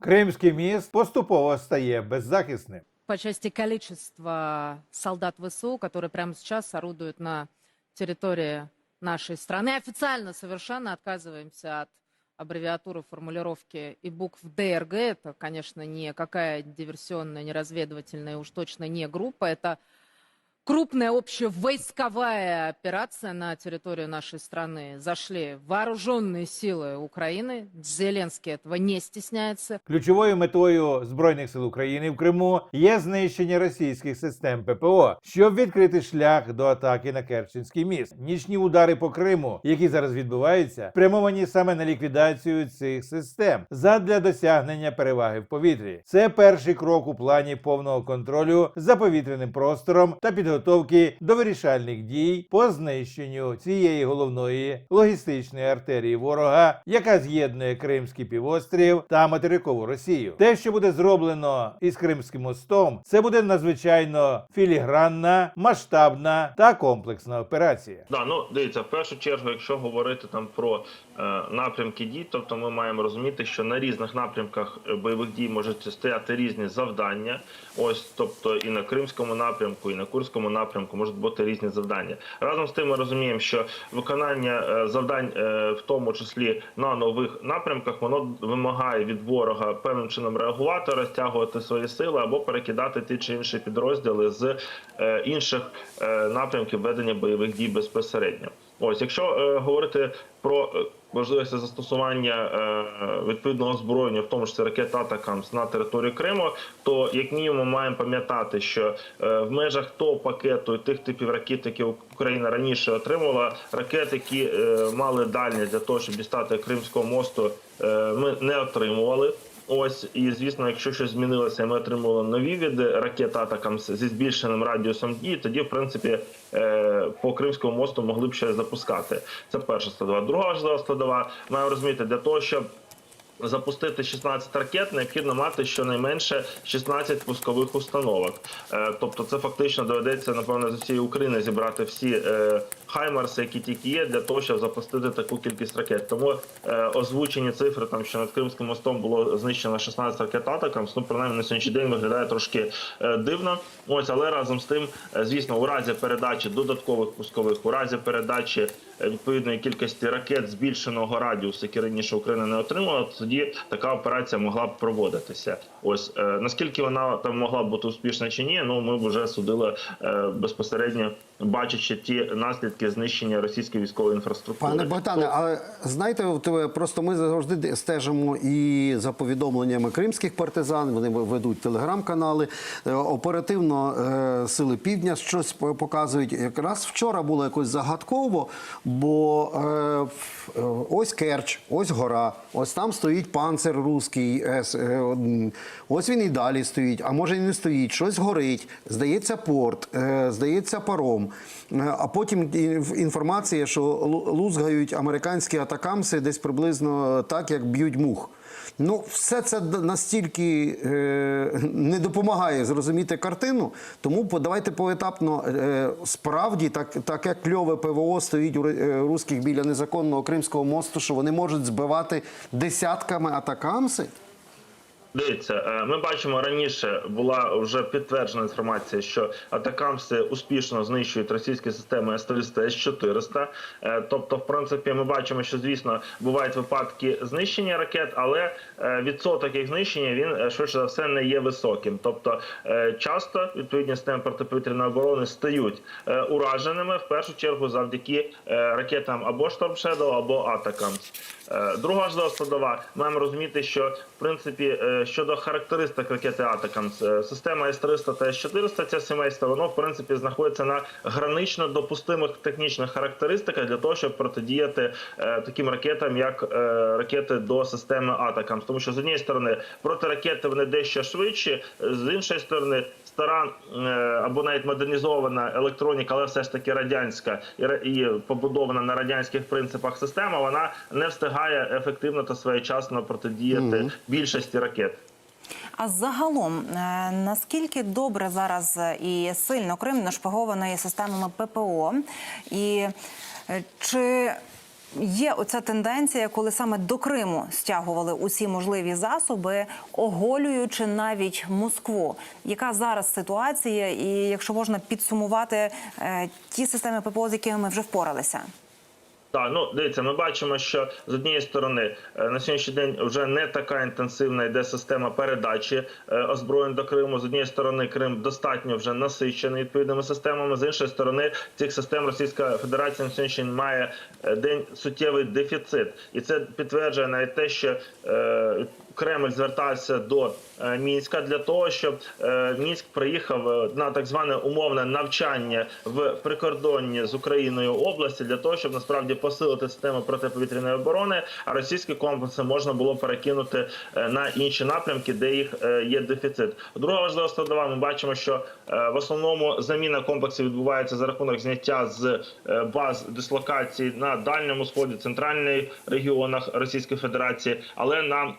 Кримський міст поступово стає беззахисним. по части количества солдат ВСУ, которые прямо сейчас орудуют на территории нашей страны. Официально совершенно отказываемся от аббревиатуры, формулировки и букв ДРГ. Это, конечно, не какая диверсионная, не разведывательная, уж точно не группа. Это крупная общевойсковая операция на территорию нашей страны. Зашли вооруженные силы Украины. Зеленский этого не стесняется. Ключовою метою збройних сил України в Криму є знищення російських систем ППО, щоб відкрити шлях до атаки на Керченський міст. Нічні удари по Криму, які зараз відбуваються, спрямовані саме на ліквідацію цих систем задля досягнення переваги в повітрі. Це перший крок у плані повного контролю за повітряним простором та підготовки до вирішальних дій по знищенню цієї головної логістичної артерії ворога, яка з'єднує Кримський півострів та материкову Росію. Те, що буде зроблено із Кримським мостом, це буде надзвичайно філігранна, масштабна та комплексна операція. Да, ну дивіться, в першу чергу, якщо говорити там про е, напрямки дій, тобто ми маємо розуміти, що на різних напрямках е, бойових дій можуть стояти різні завдання. Ось, тобто і на Кримському напрямку, і на Курському напрямку можуть бути різні завдання. Разом з тим, ми розуміємо, що виконання е, завдань, е, в тому числі на нових напрямках, воно вимагає від ворога певним чином реагувати, розтягувати свої сили або перекидати ті чи інші підрозділи з е, інших напрямків ведення бойових дій безпосередньо. Ось, якщо говорити про можливості застосування е, відповідного озброєння, в тому числі ракет Атакамс на території Криму, то як мінімум маємо пам'ятати, що е, в межах того пакету і тих типів ракет, які Україна раніше отримувала, ракет, які е, мали дальність для того, щоб дістати Кримського мосту, ми не отримували. Ось і звісно, якщо щось змінилося, ми отримували нові види ракет Атакамс зі збільшеним радіусом дії, тоді в принципі е, по Кримському мосту могли б ще запускати. Це перша складова. Друга важлива складова. Маємо розуміти для того, щоб запустити 16 ракет, необхідно мати щонайменше 16 пускових установок. Е, тобто, це фактично доведеться напевно з усієї України зібрати всі е, хаймарси, які тільки є, для того, щоб запустити таку кількість ракет. Тому е, озвучені цифри, там що над Кримським мостом було знищено 16 ракет атакам, ну принаймні на сьогоднішній день виглядає трошки дивно. Ось, але разом з тим, звісно, у разі передачі додаткових пускових, у разі передачі відповідної кількості ракет збільшеного радіусу, які раніше Україна не отримала, тоді така операція могла б проводитися. Ось е, наскільки вона там могла бути успішна чи ні, ну ми б вже судили е, безпосередньо, бачачи ті наслідки знищення російської військової інфраструктури. Пане Богдане, але знаєте, е, просто ми завжди стежимо і за повідомленнями кримських партизан. Вони ведуть телеграм-канали. Е, Оперативно е, сили півдня щось показують. Якраз вчора було якось загадково, бо ось Керч, ось гора, ось там стоїть панцир руський. Ось він і далі стоїть. А може і не стоїть, щось горить. Здається, порт, здається, паром. Е, А потім інформація, що лузгають американські атакамси десь приблизно так, як б'ють мух. Ну, все це настільки е, не допомагає зрозуміти картину. Тому давайте поетапно. Е, справді, так, так як кльове ПВО стоїть у е, русських біля незаконного Кримського мосту, що вони можуть збивати десятками атакамси. Дивіться, е, ми бачимо раніше була вже підтверджена інформація, що атакамси успішно знищують російські системи С-300, С-400. Е, Тобто, в принципі, ми бачимо, що звісно бувають випадки знищення ракет, але е, відсоток їх знищення він швидше за все не є високим. Тобто, часто відповідні системи протиповітряної оборони стають ураженими в першу чергу завдяки ракетам або Storm Shadow, або Атакамс. Е, Друга важлива складова. Маємо розуміти, що в принципі щодо характеристик ракети Атакамс, е, система С-300 та С-400, ця сімейство, воно в принципі знаходиться на гранично допустимих технічних характеристиках для того, щоб протидіяти е, таким ракетам, як е, ракети до системи Атакамс. Тому що з однієї сторони протиракети вони дещо швидші, з іншої сторони. Стара е, або навіть модернізована електроніка, але все ж таки радянська і і побудована на радянських принципах система, вона не встигає ефективно та своєчасно протидіяти більшості ракет. А загалом, е, наскільки добре зараз і сильно Крим нашпигований системами ППО, і е, чи є оця тенденція, коли саме до Криму стягували усі можливі засоби, оголюючи навіть Москву. Яка зараз ситуація, і якщо можна підсумувати е, ті системи ППО, з якими ми вже впоралися? Так, ну дивіться, ми бачимо, що з однієї сторони е, на сьогоднішній день вже не така інтенсивна йде система передачі е, озброєнь до Криму. З однієї сторони, Крим достатньо вже насичений відповідними системами. З іншої сторони, цих систем Російська Федерація на сьогоднішній день має е, день суттєвий дефіцит, і це підтверджує навіть те, що Кремль звертався до е, Мінська для того, щоб е, Мінськ приїхав е, на так зване умовне навчання в прикордонні з Україною області для того, щоб насправді посилити систему протиповітряної оборони, а російські комплекси можна було перекинути на інші напрямки, де їх є дефіцит. Друга важлива складова. Ми бачимо, що в основному заміна комплексів відбувається за рахунок зняття з баз дислокації на дальньому сході, центральних регіонах Російської Федерації, але на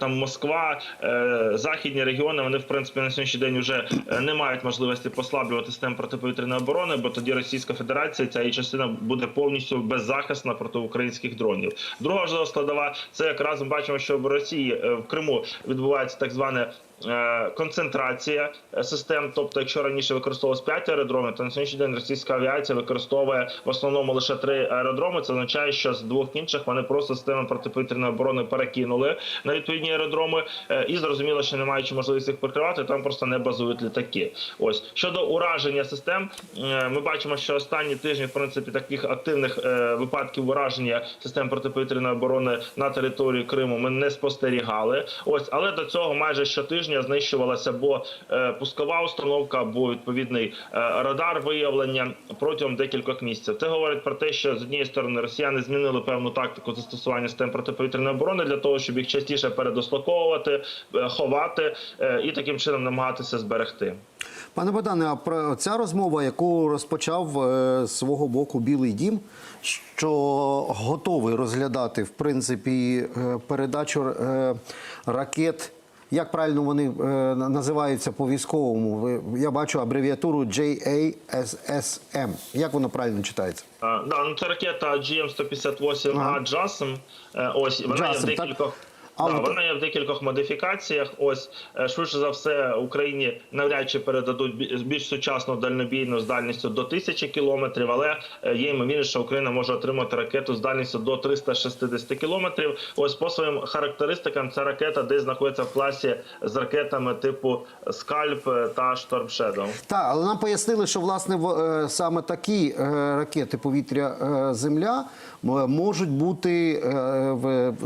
там Москва, е, західні регіони вони в принципі на сьогоднішній день вже е, не мають можливості послаблювати систему протиповітряної оборони, бо тоді Російська Федерація ця її частина буде повністю беззахисна проти українських дронів. Друга важлива складова це якраз ми бачимо, що в Росії е, в Криму відбувається так зване. Е, Концентрація е, систем, тобто, якщо раніше використовувалось 5 аеродромів, то на сьогоднішній день російська авіація використовує в основному лише 3 аеродроми. Це означає, що з двох інших вони просто системи протиповітряної оборони перекинули на відповідні аеродроми, е, і зрозуміло, що не маючи можливості їх прикривати, там просто не базують літаки. Ось щодо ураження систем, ми бачимо, що останні тижні, в принципі, таких активних випадків ураження систем протиповітряної оборони на території Криму ми не спостерігали. Ось, але до цього майже щотижня знищувалася або е, пускова установка, або відповідний е, радар виявлення протягом декількох місяців. Це говорить про те, що з однієї сторони росіяни змінили певну тактику застосування систем протиповітряної оборони для того, щоб їх частіше передослоковувати, е, ховати і таким чином намагатися зберегти. Пане Богдане, а про ця розмова, яку розпочав з свого боку Білий Дім, що готовий розглядати в принципі передачу ракет. Як правильно вони е, називаються по військовому? Я бачу абревіатуру JASSM. Як воно правильно читається? А, да, ну це ракета GM-158A Ага. JASM. Ось вона є в JASM, так? Да, вона є в декількох модифікаціях. Ось е, швидше за все Україні навряд чи передадуть бі- більш сучасну дальнобійну з дальністю до 1000 кілометрів, але е, є ймовірність, що Україна може отримати ракету з дальністю до 360 кілометрів. Ось по своїм характеристикам ця ракета десь знаходиться в класі з ракетами типу Скальп та Shadow. Так, але нам пояснили, що власне е, саме такі ракети повітря Земля можуть бути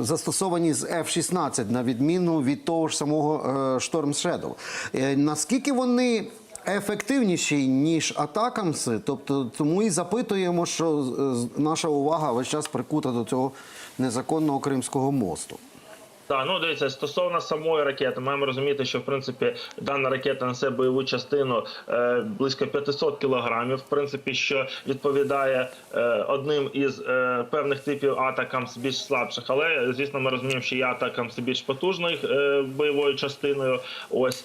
застосовані з F-16, на відміну від того ж самого е, Storm Shadow. Е, Наскільки вони ефективніші, ніж атакамси? Тобто тому і запитуємо, що наша увага весь час прикута до цього незаконного Кримського мосту. Так, ну дивіться, стосовно самої ракети, маємо розуміти, що в принципі дана ракета несе бойову частину е, близько 500 кілограмів, в принципі, що відповідає е, одним із е, певних типів атакам з більш слабших. Але звісно, ми розуміємо, що є атакам з більш потужною е, бойовою частиною. Ось